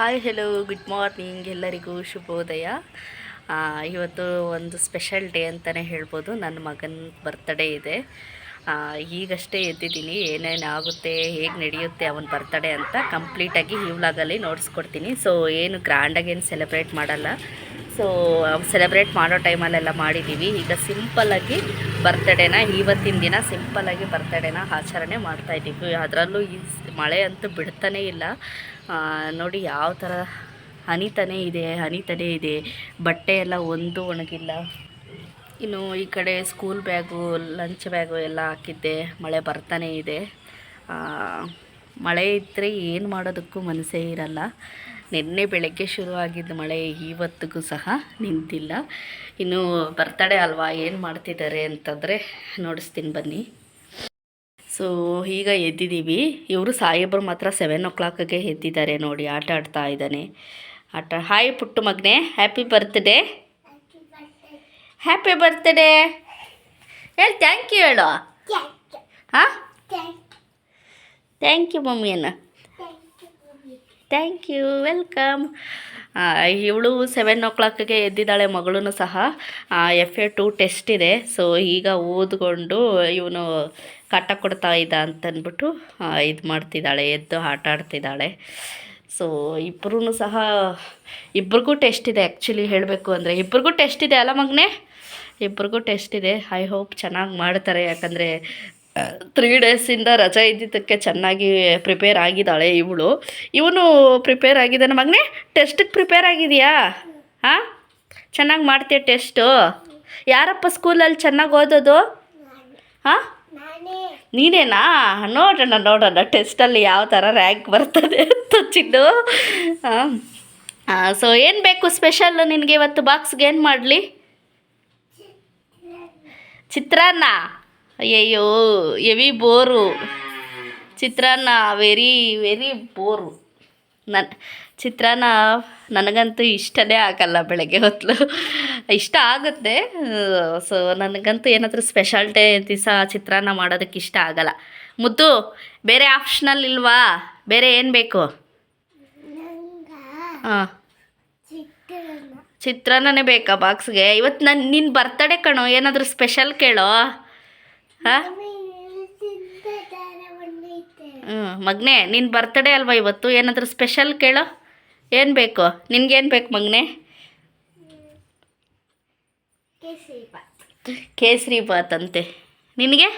Hi hello good morning ಎಲ್ಲರಿಗೂ ಶುಭೋದಯ. ಇವತ್ತು ಒಂದು ಸ್ಪೆಷಲ್ ಡೇ ಅಂತಲೇ ಹೇಳ್ಬೋದು. ನನ್ನ ಮಗನ ಬರ್ತಡೇ ಇದೆ. ಈಗಷ್ಟೇ ಎದ್ದಿದ್ದೀನಿ. ಏನೇನು ಆಗುತ್ತೆ, ಹೇಗೆ ನಡೆಯುತ್ತೆ ಅವನ ಬರ್ತಡೇ ಅಂತ ಕಂಪ್ಲೀಟಾಗಿ ಈ ವ್ಲಾಗಲ್ಲಿ ನೋಡಿಸ್ಕೊಡ್ತೀನಿ. ಸೊ ಏನು ಗ್ರ್ಯಾಂಡಾಗಿ ಏನು ಸೆಲೆಬ್ರೇಟ್ ಮಾಡಲ್ಲ. ಸೊ ಸೆಲೆಬ್ರೇಟ್ ಮಾಡೋ ಟೈಮಲ್ಲೆಲ್ಲ ಮಾಡಿದ್ದೀವಿ ಈಗ ಸಿಂಪಲ್ಲಾಗಿ ಬರ್ತ್ಡೇನ ಇವತ್ತಿನ ದಿನ ಸಿಂಪಲ್ಲಾಗಿ ಬರ್ತಡೇನ ಆಚರಣೆ ಮಾಡ್ತಾಯಿದ್ದೀವಿ ಅದರಲ್ಲೂ ಈ ಮಳೆ ಅಂತೂ ಬಿಡ್ತಾನೇ ಇಲ್ಲ. ನೋಡಿ ಯಾವ ಥರ ಹನಿತಾನೇ ಇದೆ ಹನಿತಾನೇ ಇದೆ. ಬಟ್ಟೆ ಎಲ್ಲ ಒಂದು ಒಣಗಿಲ್ಲ. ಇನ್ನು ಈ ಕಡೆ ಸ್ಕೂಲ್ ಬ್ಯಾಗು ಲಂಚ್ ಬ್ಯಾಗು ಎಲ್ಲ ಹಾಕಿದ್ದೆ. ಮಳೆ ಬರ್ತಾನೇ ಇದೆ. ಮಳೆ ಇದ್ದರೆ ಏನು ಮಾಡೋದಕ್ಕೂ ಮನಸ್ಸೇ ಇರಲ್ಲ. ನಿನ್ನೆ ಬೆಳಗ್ಗೆ ಶುರುವಾಗಿದ್ದ ಮಳೆ ಇವತ್ತಿಗೂ ಸಹ ನಿಂತಿಲ್ಲ. ಇನ್ನು ಬರ್ತಡೇ ಅಲ್ವಾ ಏನು ಮಾಡ್ತಿದ್ದಾರೆ ಅಂತಂದರೆ ನೋಡಿಸ್ತೀನಿ ಬನ್ನಿ. ಸೊ ಈಗ ಎದ್ದಿದ್ದೀವಿ. ಇವರು ಸಾಹೇಬರು ಮಾತ್ರ ಸೆವೆನ್ ಓ ಕ್ಲಾಕಿಗೆ ಎದ್ದಿದ್ದಾರೆ ನೋಡಿ ಆಟ ಆಡ್ತಾ ಇದ್ದಾನೆ. ಆಟ ಹಾಯ್ ಪುಟ್ಟು ಮಗನೆ ಹ್ಯಾಪಿ ಬರ್ತ್ಡೇ ಹ್ಯಾಪಿ ಬರ್ತ್ಡೇ ಹೇಳಿ ಥ್ಯಾಂಕ್ ಯು ಹೇಳು. ಹಾಂ? ಥ್ಯಾಂಕ್ ಯು ಮಮ್ಮಿಯನ್ನ ಥ್ಯಾಂಕ್ ಯು ವೆಲ್ಕಮ್ ಇವಳು ಸೆವೆನ್ ಓ ಕ್ಲಾಕ್ಗೆ ಎದ್ದಿದ್ದಾಳೆ ಮಗಳೂ ಸಹ. ಎಫ್ ಎ ಟು ಟೆಸ್ಟ್ ಇದೆ. ಸೊ ಈಗ ಓದ್ಕೊಂಡು ಇವನು ಕಾಟ ಕೊಡ್ತಾ ಇದ್ದ ಅಂತಂದ್ಬಿಟ್ಟು ಇದು ಮಾಡ್ತಿದ್ದಾಳೆ, ಎದ್ದು ಆಟ ಆಡ್ತಿದ್ದಾಳೆ. ಸೊ ಇಬ್ಬರೂ ಸಹ, ಇಬ್ರಿಗೂ ಟೆಸ್ಟ್ ಇದೆ ಆ್ಯಕ್ಚುಲಿ ಹೇಳಬೇಕು ಅಂದರೆ. ಇಬ್ರಿಗೂ ಟೆಸ್ಟ್ ಇದೆ ಅಲ್ಲ ಮಗನೇ? ಇಬ್ರಿಗೂ ಟೆಸ್ಟ್ ಇದೆ. ಐ ಹೋಪ್ ಚೆನ್ನಾಗಿ ಮಾಡ್ತಾರೆ. ಯಾಕಂದರೆ ತ್ರೀ ಡೇಸಿಂದ ರಜೆ ಇದ್ದಿದ್ದಕ್ಕೆ ಚೆನ್ನಾಗಿ ಪ್ರಿಪೇರ್ ಆಗಿದ್ದಾಳೆ ಇವಳು. ಇವನು ಪ್ರಿಪೇರ್ ಆಗಿದ್ದಾನೆ. ಮಗನೇ ಟೆಸ್ಟಿಗೆ ಪ್ರಿಪೇರ್ ಆಗಿದೆಯಾ? ಹಾಂ? ಚೆನ್ನಾಗಿ ಮಾಡ್ತೀಯ ಟೆಸ್ಟು ಯಾರಪ್ಪ ಸ್ಕೂಲಲ್ಲಿ ಚೆನ್ನಾಗಿ ಓದೋದು? ಹಾಂ? ನೀನೇನಾ? ನೋಡೋಣ ನೋಡೋಣ ಟೆಸ್ಟಲ್ಲಿ ಯಾವ ಥರ ರ್ಯಾಂಕ್ ಬರ್ತದೆ ಅಂತ ಚಿನ್ನು. ಹಾಂ. ಸೊ ಏನು ಬೇಕು ಸ್ಪೆಷಲ್ ನಿನಗೆ ಇವತ್ತು ಬಾಕ್ಸ್ಗೆ ಏನು ಮಾಡಲಿ? ಚಿತ್ರಾನ್ನ. ಅಯ್ಯಯ್ಯೋ ಎವಿ ಬೋರು. ಚಿತ್ರಾನ್ನ ವೆರಿ ವೆರಿ ಬೋರು. ನನ್ನ ಚಿತ್ರಾನ್ನ ನನಗಂತೂ ಇಷ್ಟನೇ ಆಗಲ್ಲ ಬೆಳಗ್ಗೆ ಹೊತ್ತು ಇಷ್ಟ ಆಗುತ್ತೆ. ಸೊ ನನಗಂತೂ ಏನಾದರೂ ಸ್ಪೆಷಲ್ ಡೇ ದಿವಸ ಚಿತ್ರಾನ್ನ ಮಾಡೋದಕ್ಕೆ ಇಷ್ಟ ಆಗಲ್ಲ. ಮುದ್ದು ಬೇರೆ ಆಪ್ಷನಲ್ ಇಲ್ವಾ? ಬೇರೆ ಏನು ಬೇಕು? ಹಾಂ. ಚಿತ್ರಾನ್ನನೇ ಬೇಕಾ ಬಾಕ್ಸ್ಗೆ ಇವತ್ತು ನನ್ನ ನಿನ್ನ ಬರ್ತಡೆ ಕಣೋ ಏನಾದರೂ ಸ್ಪೆಷಲ್ ಕೇಳೋ? ಹಾಂ? ಹ್ಞೂ ಮಗನೇ ನಿನ್ನ ಬರ್ತ್ಡೇ ಅಲ್ವಾ ಇವತ್ತು? ಏನಾದರೂ ಸ್ಪೆಷಲ್ ಕೇಳೋ? ಏನು ಬೇಕು? ನಿನಗೇನು ಬೇಕು ಮಗನೇ? ಕೇಸರಿ ಬಾತ್. ಅಂತೆ. ನಿನಗೆ?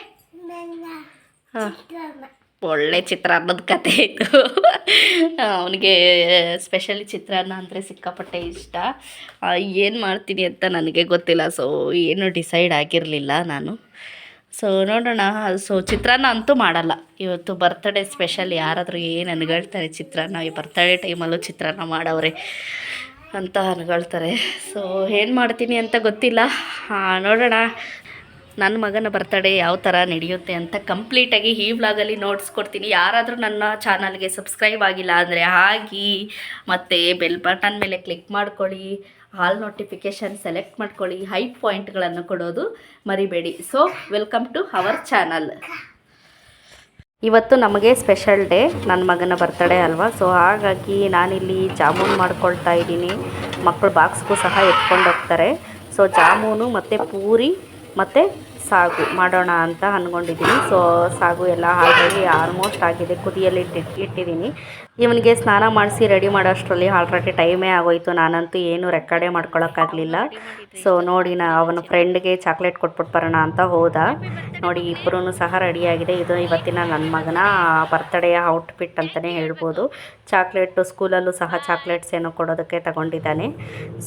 ಹಾಂ. ಒಳ್ಳೆ ಚಿತ್ರಾನ್ನದ ಕತೆ ಇದು. ಅವನಿಗೆ ಸ್ಪೆಷಲಿ ಚಿತ್ರಾನ್ನ ಅಂದರೆ ಸಿಕ್ಕಾಪಟ್ಟೆ ಇಷ್ಟ. ಏನು ಮಾಡ್ತೀನಿ ಅಂತ ನನಗೆ ಗೊತ್ತಿಲ್ಲ ಸೊ ಏನು ಡಿಸೈಡ್ ಆಗಿರಲಿಲ್ಲ ನಾನು. ಸೊ ನೋಡೋಣ. ಸೊ ಚಿತ್ರಾನ್ನ ಅಂತೂ ಮಾಡಲ್ಲ. ಇವತ್ತು ಬರ್ತ್ಡೇ ಸ್ಪೆಷಲ್ ಯಾರಾದರೂ ಏನು ಅನ್ಗಳ್ತಾರೆ ಚಿತ್ರಾನ್ನ? ಈ ಬರ್ತ್ಡೇ ಟೈಮಲ್ಲೂ ಚಿತ್ರಾನ್ನ ಮಾಡವ್ರೆ ಅಂತ ಅನ್ಗಳ್ತಾರೆ. ಸೊ ಏನು ಮಾಡ್ತೀನಿ ಅಂತ ಗೊತ್ತಿಲ್ಲ. ನೋಡೋಣ. ನನ್ನ ಮಗನ ಬರ್ತಡೇ ಯಾವ ಥರ ನಡೆಯುತ್ತೆ ಅಂತ ಕಂಪ್ಲೀಟಾಗಿ ಈ ವ್ಲಾಗಲ್ಲಿ ನೋಡಿಸ್ಕೊಡ್ತೀನಿ ಯಾರಾದರೂ ನನ್ನ ಚಾನಲ್ಗೆ ಸಬ್ಸ್ಕ್ರೈಬ್ ಆಗಿಲ್ಲ ಅಂದರೆ ಆಗಿ ಮತ್ತು ಬೆಲ್ ಬಟನ್ ಮೇಲೆ ಕ್ಲಿಕ್ ಮಾಡ್ಕೊಳ್ಳಿ. ಆಲ್ ನೋಟಿಫಿಕೇಷನ್ ಸೆಲೆಕ್ಟ್ ಮಾಡ್ಕೊಳ್ಳಿ. ಹೈ ಪಾಯಿಂಟ್ಗಳನ್ನು ಕೊಡೋದು ಮರಿಬೇಡಿ. So welcome to our channel ಇವತ್ತು ನಮಗೆ ಸ್ಪೆಷಲ್ ಡೇ ನನ್ನ ಮಗನ ಬರ್ತಡೇ ಅಲ್ವಾ? ಸೊ ಹಾಗಾಗಿ ನಾನಿಲ್ಲಿ ಜಾಮೂನ್ ಮಾಡ್ಕೊಳ್ತಾ ಇದ್ದೀನಿ. ಮಕ್ಕಳು ಬಾಕ್ಸ್ಗೂ ಸಹ ಎತ್ಕೊಂಡು ಹೋಗ್ತಾರೆ. ಸೊ ಜಾಮೂನು ಮತ್ತು ಪೂರಿ ಮತ್ತು ಸಾಗು ಮಾಡೋಣ ಅಂತ ಅಂದ್ಕೊಂಡಿದ್ದೀನಿ ಸೊ ಸಾಗು ಎಲ್ಲ ಆಲ್ರೆಡಿ ಆಲ್ಮೋಸ್ಟ್ ಆಗಿದೆ. ಕುದಿಯಲ್ಲಿ ಇಟ್ಟಿ ಇಟ್ಟಿದ್ದೀನಿ ಇವನಿಗೆ ಸ್ನಾನ ಮಾಡಿಸಿ ರೆಡಿ ಮಾಡೋಷ್ಟರಲ್ಲಿ ಆಲ್ರೆಡಿ ಟೈಮೇ ಆಗೋಯ್ತು. ನಾನಂತೂ ಏನು ರೆಕಾರ್ಡೇ ಮಾಡ್ಕೊಳಕ್ಕಾಗಲಿಲ್ಲ. ಸೊ ನೋಡಿ ನಾ ಅವನ ಫ್ರೆಂಡ್ಗೆ ಚಾಕ್ಲೇಟ್ ಕೊಟ್ಬಿಟ್ಟು ಬರೋಣ ಅಂತ ಹೋದ. ನೋಡಿ ಇಬ್ಬರೂ ಸಹ ರೆಡಿಯಾಗಿದೆ. ಇದು ಇವತ್ತಿನ ನನ್ನ ಮಗನ ಬರ್ತಡೆಯ ಔಟ್ಫಿಟ್ ಅಂತಲೇ ಹೇಳ್ಬೋದು. ಚಾಕ್ಲೇಟು ಸ್ಕೂಲಲ್ಲೂ ಸಹ ಚಾಕ್ಲೇಟ್ಸ್ ಏನೋ ಕೊಡೋದಕ್ಕೆ ತಗೊಂಡಿದ್ದಾನೆ.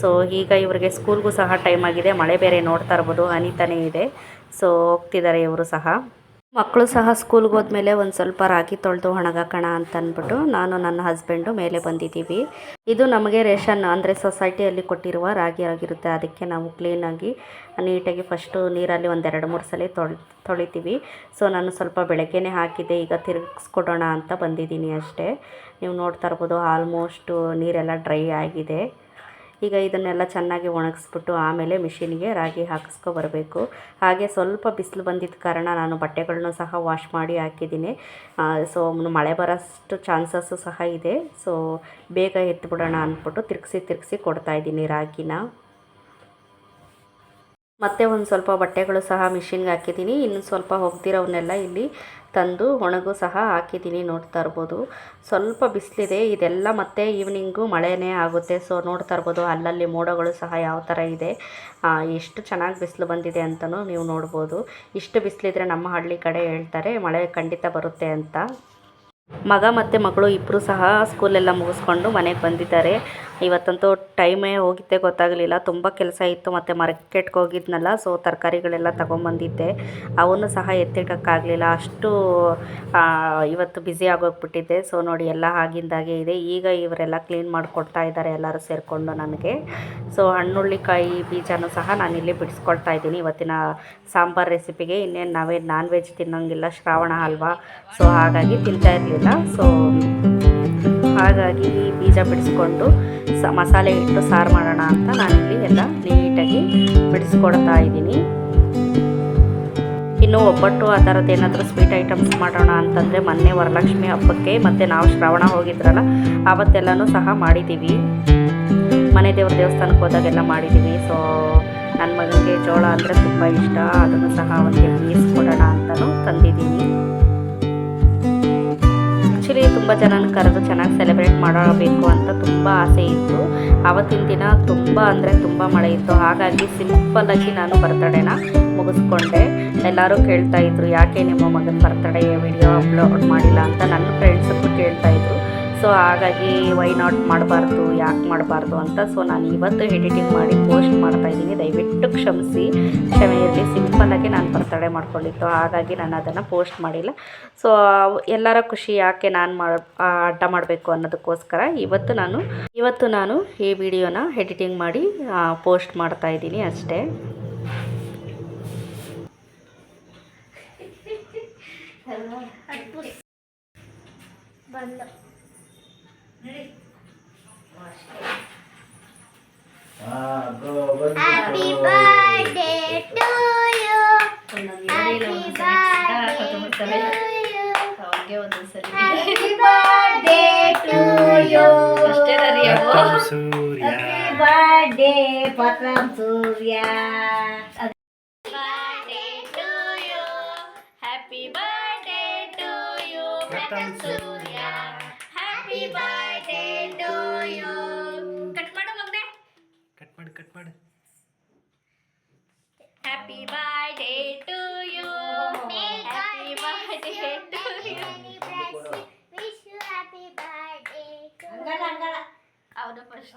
ಸೊ ಈಗ ಇವರಿಗೆ ಸ್ಕೂಲ್ಗೂ ಸಹ ಟೈಮ್ ಆಗಿದೆ. ಮಳೆ ಬೇರೆ ನೋಡ್ತಾ ಇರ್ಬೋದು. ಹನಿತಾನೇ ಇದೆ. ಸೊ ಹೋಗ್ತಿದ್ದಾರೆ ಇವರು ಸಹ. ಮಕ್ಕಳು ಸಹ ಸ್ಕೂಲ್ಗೆ ಹೋದ್ಮೇಲೆ ಒಂದು ಸ್ವಲ್ಪ ರಾಗಿ ತೊಳೆದು ಒಣಗಾಕೋಣ ಅಂತ ಅಂದ್ಬಿಟ್ಟು ನಾನು ನನ್ನ ಹಸ್ಬೆಂಡು ಮೇಲೆ ಬಂದಿದ್ದೀವಿ. ಇದು ನಮಗೆ ರೇಷನ್ ಅಂದರೆ ಸೊಸೈಟಿಯಲ್ಲಿ ಕೊಟ್ಟಿರುವ ರಾಗಿ ಆಗಿರುತ್ತೆ. ಅದಕ್ಕೆ ನಾವು ಕ್ಲೀನಾಗಿ ನೀಟಾಗಿ ಫಸ್ಟು ನೀರಲ್ಲಿ ಒಂದೆರಡು ಮೂರು ಸಲ ತೊಳೆ, ತೊಳಿತೀವಿ. ಸೊ ನಾನು ಸ್ವಲ್ಪ ಬೆಳಗ್ಗೆನೇ ಹಾಕಿದ್ದೆ, ಈಗ ತಿರುಗಿಸ್ಕೊಡೋಣ ಅಂತ ಬಂದಿದ್ದೀನಿ ಅಷ್ಟೇ. ನೀವು ನೋಡ್ತಾ ಇರ್ಬೋದು ಆಲ್ಮೋಸ್ಟು ನೀರೆಲ್ಲ ಡ್ರೈ ಆಗಿದೆ. ಈಗ ಇದನ್ನೆಲ್ಲ ಚೆನ್ನಾಗಿ ಒಣಗಿಸ್ಬಿಟ್ಟು ಆಮೇಲೆ ಮಿಷಿನ್ಗೆ ರಾಗಿ ಹಾಕಿಸ್ಕೊ ಬರಬೇಕು. ಹಾಗೆ ಸ್ವಲ್ಪ ಬಿಸಿಲು ಬಂದಿದ್ದ ಕಾರಣ ನಾನು ಬಟ್ಟೆಗಳನ್ನು ಸಹ ವಾಶ್ ಮಾಡಿ ಹಾಕಿದ್ದೀನಿ. ಸೊ ಮಳೆ ಬರೋಷ್ಟು ಚಾನ್ಸಸ್ಸು ಸಹ ಇದೆ. ಸೊ, ಬೇಗ ಎತ್ತಿಬಿಡೋಣ ಅಂದ್ಬಿಟ್ಟು ತಿರುಗಿಸಿ ತಿರುಗಿಸಿ ಕೊಡ್ತಾಯಿದ್ದೀನಿ ರಾಗಿನ. ಮತ್ತೆ ಒಂದು ಸ್ವಲ್ಪ ಬಟ್ಟೆಗಳು ಸಹ ಮಿಷಿನ್ಗೆ ಹಾಕಿದ್ದೀನಿ. ಇನ್ನು ಸ್ವಲ್ಪ ಹೋಗ್ದಿರೋವನ್ನೆಲ್ಲ ಇಲ್ಲಿ ತಂದು ಒಣಗು ಸಹ ಹಾಕಿದ್ದೀನಿ ನೋಡ್ತಾ ಇರ್ಬೋದು. ಸ್ವಲ್ಪ ಬಿಸಿಲಿದೆ, ಇದೆಲ್ಲ ಮತ್ತೆ ಈವ್ನಿಂಗು ಮಳೆನೇ ಆಗುತ್ತೆ. ಸೊ ನೋಡ್ತಾ ಇರ್ಬೋದು ಅಲ್ಲಲ್ಲಿ ಮೋಡಗಳು ಸಹ ಯಾವ ಥರ ಇದೆ. ಎಷ್ಟು ಚೆನ್ನಾಗಿ ಬಿಸಿಲು ಬಂದಿದೆ ಅಂತಲೂ ನೀವು ನೋಡ್ಬೋದು. ಇಷ್ಟು ಬಿಸಿಲಿದ್ರೆ ನಮ್ಮ ಹಳ್ಳಿ ಕಡೆ ಹೇಳ್ತಾರೆ, ಮಳೆ ಖಂಡಿತ ಬರುತ್ತೆ ಅಂತ. ಮಗ ಮತ್ತು ಮಗಳು ಇಬ್ಬರು ಸಹ ಸ್ಕೂಲೆಲ್ಲ ಮುಗಿಸ್ಕೊಂಡು ಮನೆಗೆ ಬಂದಿದ್ದಾರೆ. ಇವತ್ತಂತೂ ಟೈಮೇ ಹೋಗಿದ್ದೆ ಗೊತ್ತಾಗಲಿಲ್ಲ. ತುಂಬ ಕೆಲಸ ಇತ್ತು, ಮತ್ತು ಮಾರ್ಕೆಟ್ಗೆ ಹೋಗಿದ್ನಲ್ಲ, ಸೊ ತರಕಾರಿಗಳೆಲ್ಲ ತೊಗೊಂಬಂದಿದ್ದೆ. ಅವನ್ನು ಸಹ ಎತ್ತಿಡೋಕ್ಕಾಗಲಿಲ್ಲ. ಅಷ್ಟು ಇವತ್ತು ಬ್ಯುಸಿ ಆಗೋಗ್ಬಿಟ್ಟಿದ್ದೆ ಸೊ ನೋಡಿ, ಎಲ್ಲ ಆಗಿಂದಾಗೆ ಇದೆ. ಈಗ ಇವರೆಲ್ಲ ಕ್ಲೀನ್ ಮಾಡಿಕೊಡ್ತಾ ಇದ್ದಾರೆ, ಎಲ್ಲರೂ ಸೇರಿಕೊಂಡು ನನಗೆ. ಸೊ ಹಣ್ಣುಳ್ಳಿಕಾಯಿ ಬೀಜನೂ ಸಹ ನಾನಿಲ್ಲಿ ಬಿಡಿಸ್ಕೊಳ್ತಾ ಇದ್ದೀನಿ. ಇವತ್ತಿನ ಸಾಂಬಾರ್ ರೆಸಿಪಿಗೆ ಇನ್ನೇನು ನಾವೇ ನಾನ್ ವೆಜ್ ತಿನ್ನೋಂಗಿಲ್ಲ, ಶ್ರಾವಣ ಅಲ್ವಾ ಸೊ ಹಾಗಾಗಿ ತಿಂತಾ ಇರಲಿಲ್ಲ. ಸೊ ಹಾಗಾಗಿ ಈ ಬೀಜ ಬಿಡಿಸ್ಕೊಂಡು ಸ ಮಸಾಲೆ ಇಟ್ಟು ಸಾರು ಮಾಡೋಣ ಅಂತ ನಾನಿಲ್ಲಿ ಎಲ್ಲ ನೀಟಾಗಿ ಬಿಡಿಸ್ಕೊಡ್ತಾ ಇದ್ದೀನಿ. ಇನ್ನು ಒಬ್ಬಟ್ಟು ಆ ಥರದ್ದು ಏನಾದರೂ ಸ್ವೀಟ್ ಐಟಮ್ಸ್ ಮಾಡೋಣ ಅಂತಂದರೆ ಮೊನ್ನೆ ವರಲಕ್ಷ್ಮಿ ಹಬ್ಬಕ್ಕೆ ಮತ್ತು ನಾವು ಶ್ರಾವಣ ಹೋಗಿದ್ರಲ್ಲ ಆವತ್ತೆಲ್ಲನೂ ಸಹ ಮಾಡಿದ್ದೀವಿ. ಮನೆ ದೇವ್ರ ದೇವಸ್ಥಾನಕ್ಕೆ ಹೋದಾಗೆಲ್ಲ ಮಾಡಿದ್ದೀವಿ. ಸೊ ನನ್ನ ಮಗನಿಗೆ ಜೋಳ ಅಂದರೆ ತುಂಬ ಇಷ್ಟ. ಅದನ್ನು ಸಹ ಅವನಿಗೆ ಬೀಸ್ಕೊಡೋಣ ಅಂತಲೂ ತಂದಿದ್ದೀನಿ. ಆ್ಯಕ್ಚುಲಿ ತುಂಬ ಜನನ ಕರೆದು ಚೆನ್ನಾಗಿ ಸೆಲೆಬ್ರೇಟ್ ಮಾಡಬೇಕು ಅಂತ ತುಂಬ ಆಸೆ ಇತ್ತು. ಆವತ್ತಿನ ದಿನ ತುಂಬ ಅಂದರೆ ತುಂಬ ಮಳೆ ಇತ್ತು. ಹಾಗಾಗಿ ಸಿಂಪಲ್ಲಾಗಿ ನಾನು ಬರ್ತಡೇನ ಮುಗಿಸ್ಕೊಂಡೆ. ಎಲ್ಲರೂ ಕೇಳ್ತಾ ಇದ್ರು, ಯಾಕೆ ನಿಮ್ಮ ಮಗನ ಬರ್ತಡೇ ವಿಡಿಯೋ ಅಪ್ಲೋಡ್ ಮಾಡಿಲ್ಲ? ಅಂತ ನನ್ನ ಫ್ರೆಂಡ್ಸಕ್ಕೂ ಕೇಳ್ತಾ ಇದ್ರು. ಸೊ ಹಾಗಾಗಿ ವೈ ನಾಟ್ ಮಾಡಬಾರ್ದು, ಯಾಕೆ ಮಾಡಬಾರ್ದು ಅಂತ ಸೊ ನಾನು ಇವತ್ತು ಎಡಿಟಿಂಗ್ ಮಾಡಿ ಪೋಸ್ಟ್ ಮಾಡ್ತಾ ಇದ್ದೀನಿ. ದಯವಿಟ್ಟು ಕ್ಷಮಿಸಿ. ಕ್ಷಮೆಯಲ್ಲಿ ಸಿಂಪಲ್ಲಾಗಿ ನಾನು ಬರ್ತಡೆ ಮಾಡ್ಕೊಂಡಿತ್ತು ಹಾಗಾಗಿ ನಾನು ಅದನ್ನು ಪೋಸ್ಟ್ ಮಾಡಿಲ್ಲ. ಸೊ ಎಲ್ಲರ ಖುಷಿ ಯಾಕೆ ನಾನು ಮಾಡ ಅಡ್ಡ ಮಾಡಬೇಕು ಅನ್ನೋದಕ್ಕೋಸ್ಕರ ಇವತ್ತು ನಾನು ಇವತ್ತು ನಾನು ಈ ವಿಡಿಯೋನ ಎಡಿಟಿಂಗ್ ಮಾಡಿ ಪೋಸ್ಟ್ ಮಾಡ್ತಾ ಇದ್ದೀನಿ ಅಷ್ಟೇ. Happy birthday to you. Happy birthday to you. Happy birthday to you. Surya Happy birthday, Patram Surya. birthday to you. Happy birthday to you, Pratham Surya. Happy birthday to you. Cut ಮಾಡು ಮಗನೆ. Cut ಮಾಡು cut ಮಾಡು. Happy birthday to you happy birthday to you Wish you happy ಹಂಗಲ್ಲ to ಅವನು first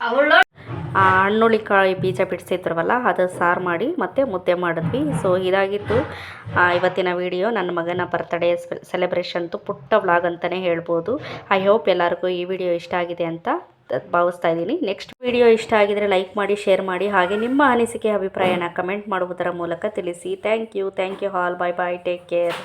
ಅವಳು ಆ ಹಣ್ಣುಳಿಕಾಯಿ ಬೀಜ ಬಿಡಿಸಿದ್ರವಲ್ಲ, ಅದು ಸಾರು ಮಾಡಿ ಮತ್ತೆ ಮುದ್ದೆ ಮಾಡಿದ್ವಿ. ಸೊ ಇದಾಗಿತ್ತು ಇವತ್ತಿನ ವಿಡಿಯೋ ನನ್ನ ಮಗನ ಬರ್ತ್ಡೇ ಸೆಲೆಬ್ರೇಷನ್ದು ಪುಟ್ಟ ವ್ಲಾಗ್ ಅಂತಲೇ ಹೇಳ್ಬೋದು. ಐ ಹೋಪ್ ಎಲ್ಲರಿಗೂ ಈ ವಿಡಿಯೋ ಇಷ್ಟ ಆಗಿದೆ ಅಂತ ಭಾವಿಸ್ತಾ ಇದ್ದೀನಿ. ನೆಕ್ಸ್ಟ್ ವಿಡಿಯೋ ಇಷ್ಟ ಆಗಿದರೆ ಲೈಕ್ ಮಾಡಿ ಶೇರ್ ಮಾಡಿ, ಹಾಗೆ ನಿಮ್ಮ ಅನಿಸಿಕೆ, ಅಭಿಪ್ರಾಯನ ಕಮೆಂಟ್ ಮಾಡುವುದರ ಮೂಲಕ ತಿಳಿಸಿ. Thank you thank you all bye bye take care